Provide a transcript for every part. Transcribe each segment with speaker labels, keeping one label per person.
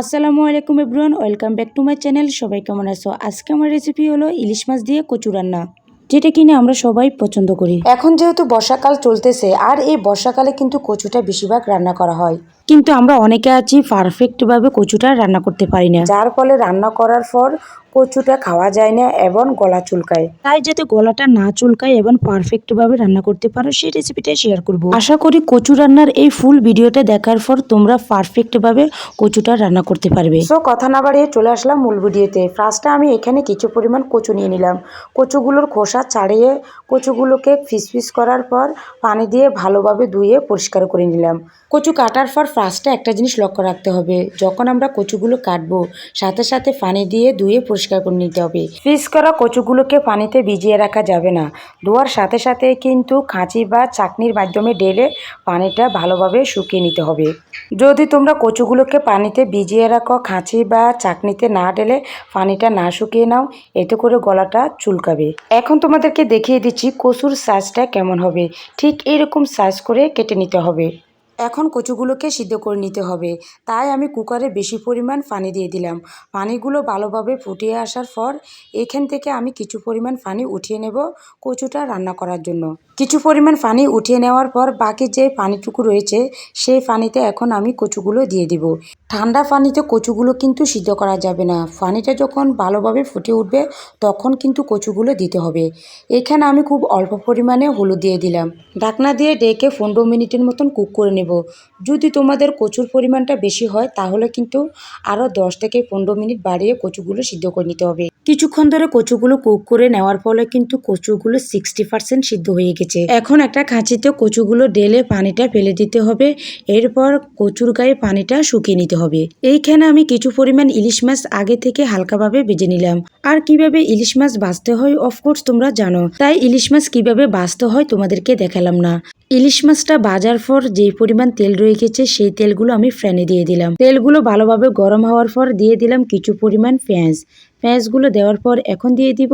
Speaker 1: আসসালামু আলাইকুম everyone, welcome back to my channel. সবাই কেমন আছো? আজকে আমার রেসিপি হলো ইলিশ মাছ দিয়ে কচু রান্না, যেটা কিনে আমরা সবাই পছন্দ করি। এখন যেহেতু বর্ষাকাল চলতেছে, আর এই বর্ষাকালে কিন্তু কচুটা বেশিরভাগ রান্না করা হয়। কিন্তু আমরা অনেকে আছি পারফেক্টভাবে কচুটা রান্না করতে পারি না। যার ফলে রান্না করার পর কচুটা খাওয়া যায় না এবং গলা চুলকায়। তাই যাতে গলাটা না চুলকায় এবং পারফেক্টভাবে রান্না করতে পারো সেই রেসিপিটা শেয়ার করব। আশা করি কচু রান্নার এই ফুল ভিডিওটা দেখার পর তোমরা পারফেক্টভাবে কচুটা রান্না করতে পারবে। সো কথা না বাড়িয়ে চলে আসলাম মূল ভিডিওতে ফার্স্টে আমি এখানে কিছু পরিমাণ কচু নিয়ে নিলাম। কচুগুলোর খোসা ছাড়িয়ে কচুগুলোকে ফিস ফিস করার পর পানি দিয়ে ভালোভাবে ধুয়ে পরিষ্কার করে নিলাম। কচু কাটার পর ফার্স্টে একটা জিনিস লক্ষ্য রাখতে হবে। যখন আমরা কচুগুলো কাটবো, সাথে সাথে পানি দিয়ে ধুয়ে পরিষ্কার করে নিতে হবে। ফিস করা কচুগুলোকে পানিতে ভিজিয়ে রাখা যাবে না। ধোয়ার সাথে সাথে কিন্তু খাঁচি বা চাকনির মাধ্যমে ঢেলে পানিটা ভালোভাবে শুকিয়ে নিতে হবে। যদি তোমরা কচুগুলোকে পানিতে ভিজিয়ে রাখো, খাঁচি বা চাকনিতে না ডেলে পানিটা না শুকিয়ে নাও, এতে করে গলাটা চুলকাবে। এখন তোমাদেরকে দেখিয়ে দিচ্ছি কচুর সাইজটা কেমন হবে। ঠিক এরকম সাইজ করে কেটে নিতে হবে। এখন কচুগুলোকে সিদ্ধ করে নিতে হবে। তাই আমি কুকারে বেশি পরিমাণ পানি দিয়ে দিলাম। পানিগুলো ভালোভাবে ফুটিয়ে আসার পর এখান থেকে আমি কিছু পরিমাণ পানি উঠিয়ে নেব কচুটা রান্না করার জন্য। কিছু পরিমাণ পানি উঠিয়ে নেওয়ার পর বাকি যে পানিটুকু রয়েছে, সেই পানিতে এখন আমি কচুগুলো দিয়ে দিব। ঠান্ডা পানিতে কচুগুলো কিন্তু সিদ্ধ করা যাবে না। পানিটা যখন ভালোভাবে ফুটে উঠবে, তখন কিন্তু কচুগুলো দিতে হবে। এখানে আমি খুব অল্প পরিমাণে হলুদ দিয়ে দিলাম। ঢাকনা দিয়ে ডেকে পনেরো মিনিটের মতন কুক করে নেব। যদি তোমাদের কচুর পরিমাণটা বেশি হয়, তাহলে কিন্তু আরও দশ থেকে পনেরো মিনিট বাড়িয়ে কচুগুলো সিদ্ধ করে নিতে হবে। কিছুক্ষণ ধরে কচুগুলো কুক করে নেওয়ার ফলে কিন্তু কচুগুলো সিক্সটি পার্সেন্ট সিদ্ধ হয়ে গেছে। এখন একটা খাঁচিতে কচুগুলো ডেলে পানিটা ফেলে দিতে হবে। এরপর কচুর গায়ে পানিটা শুকিয়ে নিতে হবে। এইখানে আমি কিছু পরিমাণ ইলিশ মাছ আগে থেকে হালকাভাবে ভেজে নিলাম। আর কীভাবে ইলিশ মাছ বাঁচতে হয় অফকোর্স তোমরা জানো। তাই ইলিশ মাছ কীভাবে বাঁচতে হয়, তোমাদেরকে দেখালাম না। ইলিশ মাছটা বাজার পর যে পরিমাণ তেল রয়ে গেছে সেই তেলগুলো আমি ফ্যানে দিয়ে দিলাম। তেলগুলো ভালোভাবে গরম হওয়ার পর দিয়ে দিলাম কিছু পরিমাণ পেঁয়াজ। পেঁয়াজগুলো দেওয়ার পর এখন দিয়ে দিব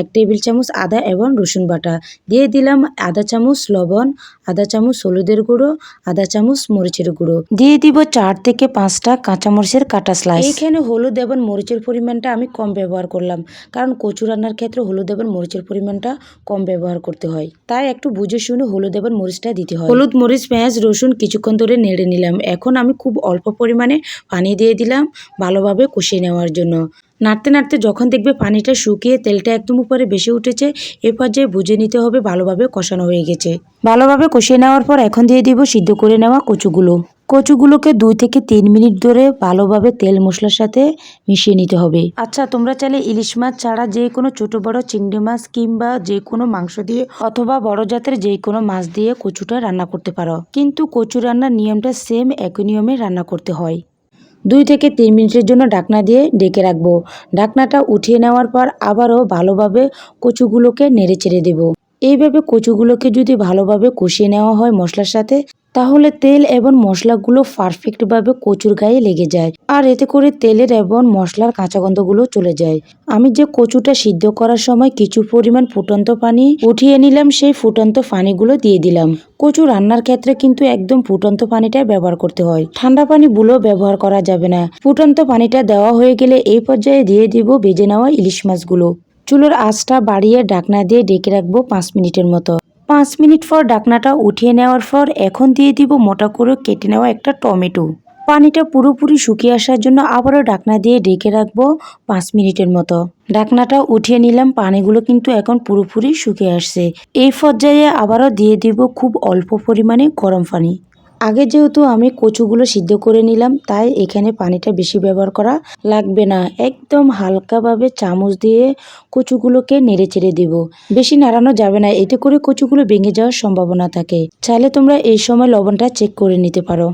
Speaker 1: এক টেবিল চামচ আদা এবং রসুন বাটা। দিয়ে দিলাম আধা চামচ লবণ আধা চামচ হলুদের গুঁড়ো আধা চামচ মরিচের গুঁড়ো। দিয়ে দিব চার থেকে পাঁচটা কাঁচামরিচের কাটা স্লাইস এইখানে হলুদ এবং মরিচের পরিমাণটা আমি কম ব্যবহার করলাম, কারণ কচু রান্নার ক্ষেত্রে হলুদ এবং মরিচের পরিমাণটা কম ব্যবহার করতে হয়। তাই একটু বুঝে শুনে হলুদ এবং মরিচটা দিতে হয়। হলুদ, মরিচ, পেঁয়াজ, রসুন কিছুক্ষণ ধরে নেড়ে নিলাম। এখন আমি খুব অল্প পরিমাণে পানি দিয়ে দিলাম ভালোভাবে কষিয়ে নেওয়ার জন্য। নাড়তে নাড়তে যখন দেখবে পানিটা শুকিয়ে তেলটা একদম উপরে বেশি উঠেছে, এ পর্যায়ে বুঝে নিতে হবে ভালোভাবে কষানো হয়ে গেছে। ভালোভাবে কষিয়ে নেওয়ার পর এখন দিয়ে দিব সিদ্ধ করে নেওয়া কচুগুলো। কচুগুলোকে দুই থেকে তিন মিনিট ধরে ভালোভাবে তেল মশলার সাথে মিশিয়ে নিতে হবে। আচ্ছা তোমরা চাইলে ইলিশ মাছ ছাড়া যে কোনো ছোট বড় চিংড়ি মাছ কিংবা যে কোনো মাংস দিয়ে অথবা বড় জাতের যে কোনো মাছ দিয়ে কচুটা রান্না করতে পারো। কিন্তু কচু রান্নার নিয়মটা সেম একই নিয়মে রান্না করতে হয়। দুই থেকে তিন মিনিটের জন্য ঢাকনা দিয়ে ডেকে রাখব। ঢাকনাটা উঠিয়ে নেওয়ার পর আবারও ভালোভাবে কচুগুলোকে নেড়ে চেড়ে দেবো। এইভাবে কচুগুলোকে যদি ভালোভাবে কষিয়ে নেওয়া হয় মশলার সাথে তাহলে তেল এবং মশলাগুলো পারফেক্টভাবে কচুর গায়ে লেগে যায় আর এতে করে তেলের এবং মশলার কাঁচা গন্ধগুলো চলে যায়। আমি যে কচুটা সিদ্ধ করার সময় কিছু পরিমাণ ফুটন্ত পানি উঠিয়ে নিলাম, সেই ফুটন্ত পানিগুলো দিয়ে দিলাম। কচু রান্নার ক্ষেত্রে কিন্তু একদম ফুটন্ত পানিটা ব্যবহার করতে হয়। ঠান্ডা পানি বুলো ব্যবহার করা যাবে না। ফুটন্ত পানিটা দেওয়া হয়ে গেলে এই পর্যায়ে দিয়ে দিব ভেজে নেওয়া ইলিশ মাছগুলো। চুলোর আঁচটা বাড়িয়ে ডাকনা দিয়ে ডেকে রাখব পাঁচ মিনিটের মতো। পাঁচ মিনিট পর ডাকনাটা উঠিয়ে নেওয়ার পর এখন দিয়ে দিব মোটা করে কেটে নেওয়া একটা টমেটো। পানিটা পুরোপুরি শুকিয়ে আসার জন্য আবারও ডাকনা দিয়ে ডেকে রাখব পাঁচ মিনিটের মতো। ডাকনাটা উঠিয়ে নিলাম, পানিগুলো কিন্তু এখন পুরোপুরি শুকিয়ে আসছে। এই পর্যায়ে আবারও দিয়ে দিব খুব অল্প পরিমাণে গরম পানি। আগে যেহেতু আমি কচুগুলো সিদ্ধ করে নিলাম, তাই এখানে পানিটা বেশি ব্যবহার করা লাগবে না। একদম হালকাভাবে চামচ দিয়ে কচুগুলোকে নেড়ে চেড়ে দিব। বেশি নাড়ানো যাবে না, এতে করে কচুগুলো ভেঙে যাওয়ার সম্ভাবনা থাকে। চাইলে তোমরা এই সময় লবণটা চেক করে নিতে পারো।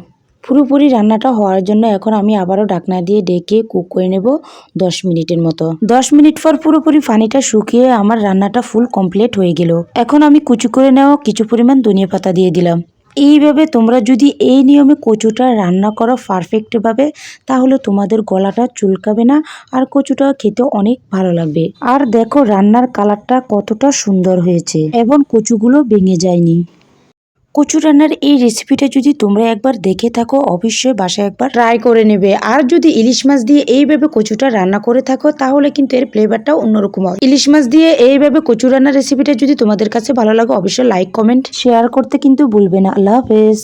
Speaker 1: পুরোপুরি রান্নাটা হওয়ার জন্য এখন আমি আবারও ডাকনা দিয়ে ডেকে কুক করে নেব দশ মিনিটের মতো। দশ মিনিট পর পুরোপুরি পানিটা শুকিয়ে আমার রান্নাটা ফুল কমপ্লিট হয়ে গেল। এখন আমি কুচি করে নেওয়া কিছু পরিমাণ ধনিয়া পাতা দিয়ে দিলাম। এইভাবে তোমরা যদি এই নিয়মে কচুটা রান্না করো পারফেক্টভাবে তাহলে তোমাদের গলাটা চুলকাবে না আর কচুটা খেতে অনেক ভালো লাগবে। আর দেখো রান্নার কালারটা কতটা সুন্দর হয়েছে। এবং কচুগুলো ভেঙে যায়নি। কচু রান্নার এই রেসিপিটা যদি তোমরা একবার দেখে থাকো, অবশ্যই বাসায় একবার ট্রাই করে নেবে। আর যদি ইলিশ মাছ দিয়ে এইভাবে কচুটা রান্না করে থাকো, তাহলে কিন্তু এর ফ্লেভারটা অন্যরকম হয় ইলিশ মাছ দিয়ে এইভাবে কচু রান্নার রেসিপিটা যদি তোমাদের কাছে ভালো লাগে, অবশ্যই লাইক কমেন্ট শেয়ার করতে কিন্তু ভুলবে না। আল্লাহ হাফেজ।